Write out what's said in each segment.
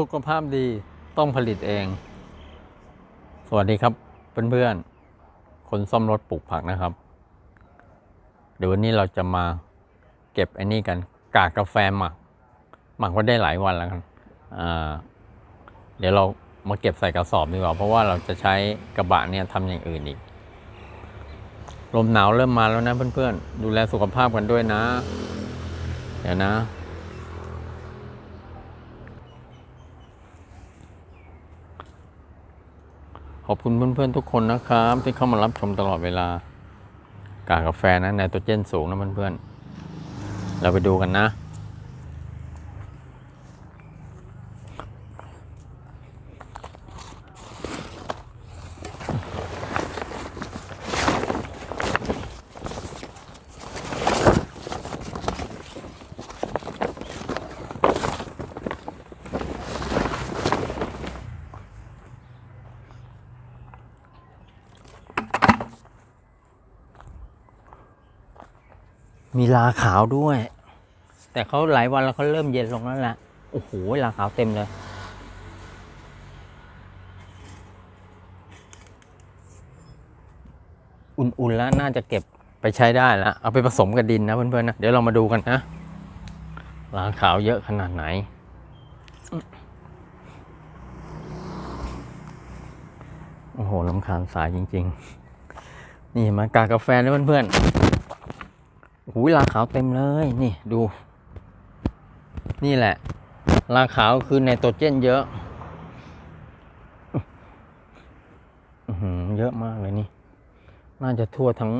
สุขภาพดีต้องผลิตเอง สวัสดีครับเพื่อนๆ คนซ่อมรถปลูกผักนะครับ เดี๋ยววันนี้เราจะมาเก็บไอ้นี่กัน กากกาแฟหมัก หมักไว้ได้หลายวันแล้วกันเดี๋ยวเรามาเก็บใส่กระสอบดีกว่า เพราะว่าเราจะใช้กระบะเนี่ยทำอย่างอื่นอีก ลมหนาวเริ่มมาแล้วนะเพื่อนๆ ดูแลสุขภาพกันด้วยนะ เดี๋ยวนะ ขอบคุณเพื่อนๆทุกคนนะครับ ที่เข้ามารับชมตลอดเวลากากาแฟนะไนโตรเจนสูงนะเพื่อนๆเราไปดูกันนะ มีลาขาวด้วย แต่เขาหลายวันแล้วเขาเริ่มเย็นลงแล้วแหละโอ้โหลาขาวเต็มเลย อุ่นๆแล้วน่าจะเก็บไปใช้ได้แล้วเอาไปผสมกับดินนะเพื่อนๆนะเดี๋ยวเรามาดูกันนะลาขาวเยอะขนาดไหนโอ้โหลำคาญสายจริง ๆ นี่เห็นไหมกากกาแฟนะเพื่อนๆ หูยลาขาวเต็มเลยนี่ดู นี่แหละลาขาวคือไนโตรเจนเยอะอื้อหือเยอะมากเลยนี่ น่าจะทั่วทั้ง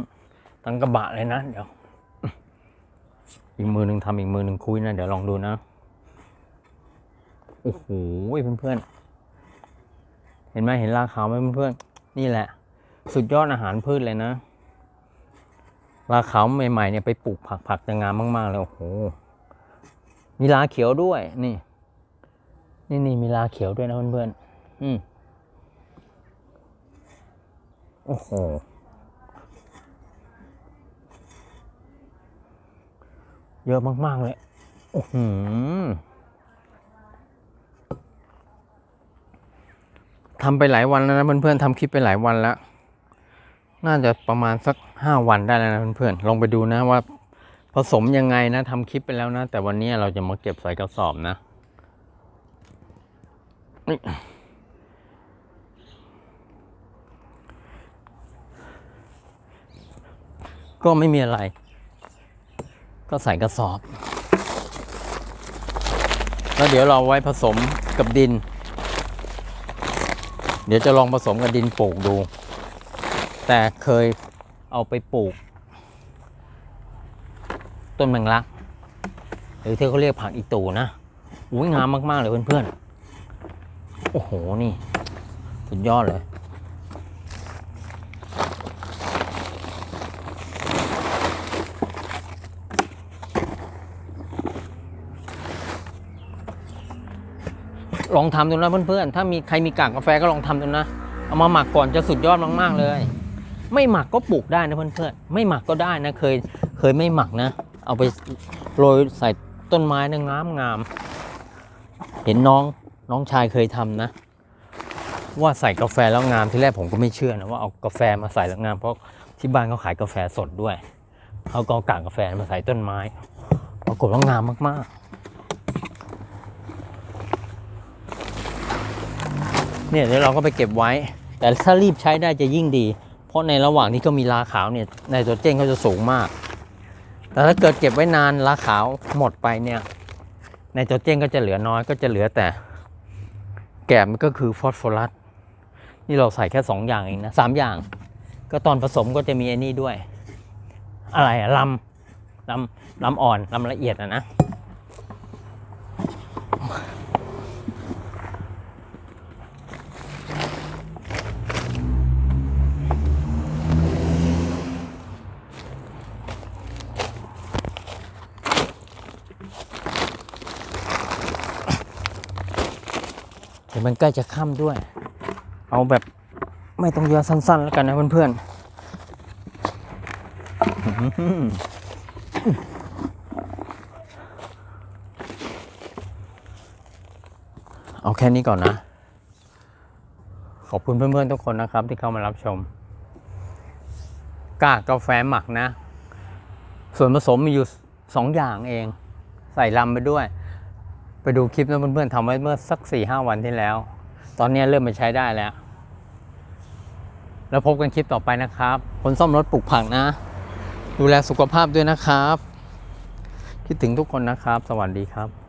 ทั้งกระบะเลยนะ เดี๋ยว อีกมือหนึ่งทำอีกมือหนึ่งคุยนะ เดี๋ยวลองดูนะ โอ้โหเพื่อนๆ เห็นไหมเห็นลาขาวไหมเพื่อนๆ นี่แหละ สุดยอดอาหารพืชเลยนะ ลาขาวใหม่ๆเนี่ยไปปลูกผักผักจะงามมาก ๆ เลยโอ้โห มีลาเขียวด้วย นี่ นี่นี่มีลาเขียวด้วยนะเพื่อนๆอืมโอ้โหเยอะมาก ๆ เลยโอ้โหทำไปหลายวันแล้วนะเพื่อนๆทำคลิปไปหลายวันแล้ว น่าจะประมาณสักห้าวันได้แล้วนะเพื่อนๆลองไปดูนะว่าผสมยังไงนะทำคลิปไปแล้วนะ แต่วันนี้เราจะมาเก็บใส่กระสอบนะก็ไม่มีอะไร ก็ใส่กระสอบ แล้วเดี๋ยวเราไว้ผสมกับดิน เดี๋ยวจะลองผสมกับดินปลูกดู แต่เคยเอาไปปลูก ต้นแมงลัก หรือที่เขาเรียกผักอีตูนะอุ้ยงามมาก ๆ เลยเพื่อนๆ โอ้โห นี่ สุดยอดเลย ลองทำดูนะเพื่อนๆ ถ้ามีใครมีกากกาแฟก็ลองทำดูนะ เอามาหมักก่อนจะสุดยอดมาก ๆ เลย ไม่หมักก็ปลูกได้นะเพื่อนๆไม่หมักก็ได้นะเคยเคยไม่หมักนะ เอาไปโรยใส่ต้นไม้นะงามงามเห็นน้องน้องชายเคยทำนะ ว่าใส่กาแฟแล้วงามที่แรกผมก็ไม่เชื่อนะว่าเอากาแฟมาใส่แล้วงามเพราะที่บ้านเขาขายกาแฟสดด้วยเขาก็เอากากกาแฟมาใส่ต้นไม้ปรากฏว่างามมากๆ เนี่ยเดี๋ยวเราก็ไปเก็บไว้ แต่ถ้ารีบใช้ได้จะยิ่งดี ราะในระหว่างที่ก็มีลาขาวเนี่ยในตัวเจนเขาจะสูงมาก แต่ถ้าเกิดเก็บไว้นานลาขาวหมดไปเนี่ยในตัวเจนก็จะเหลือน้อยก็จะเหลือแต่ แกบมันก็คือฟอสฟอรัสนี่เราใส่แค่สองอย่างเองนะสามอย่าง ก็ตอนผสมก็จะมีไอ้นี่ด้วย อะไรอะลำลำลำอ่อนลำละเอียดอะนะ ดี๋ยวมันใกล้จะค่ำด้วย เอาแบบไม่ต้องเยอะสั้น ๆ แล้วกันนะเพื่อนๆเอาแค่นี้ก่อนนะ ขอบคุณเพื่อนๆทุกคนนะครับที่เข้ามารับชม กากกาแฟหมักนะ ส่วนผสมมีอยู่สองอย่างเอง ใส่ลำไปด้วย ไปดูคลิปนะเพื่อนๆทำไว้เมื่อสักสี่ห้าวันที่แล้ว ตอนนี้เริ่มมาใช้ได้แล้ว แล้วพบกันคลิปต่อไปนะครับคนซ่อมรถปลูกผักนะ ดูแลสุขภาพด้วยนะครับ คิดถึงทุกคนนะครับ สวัสดีครับ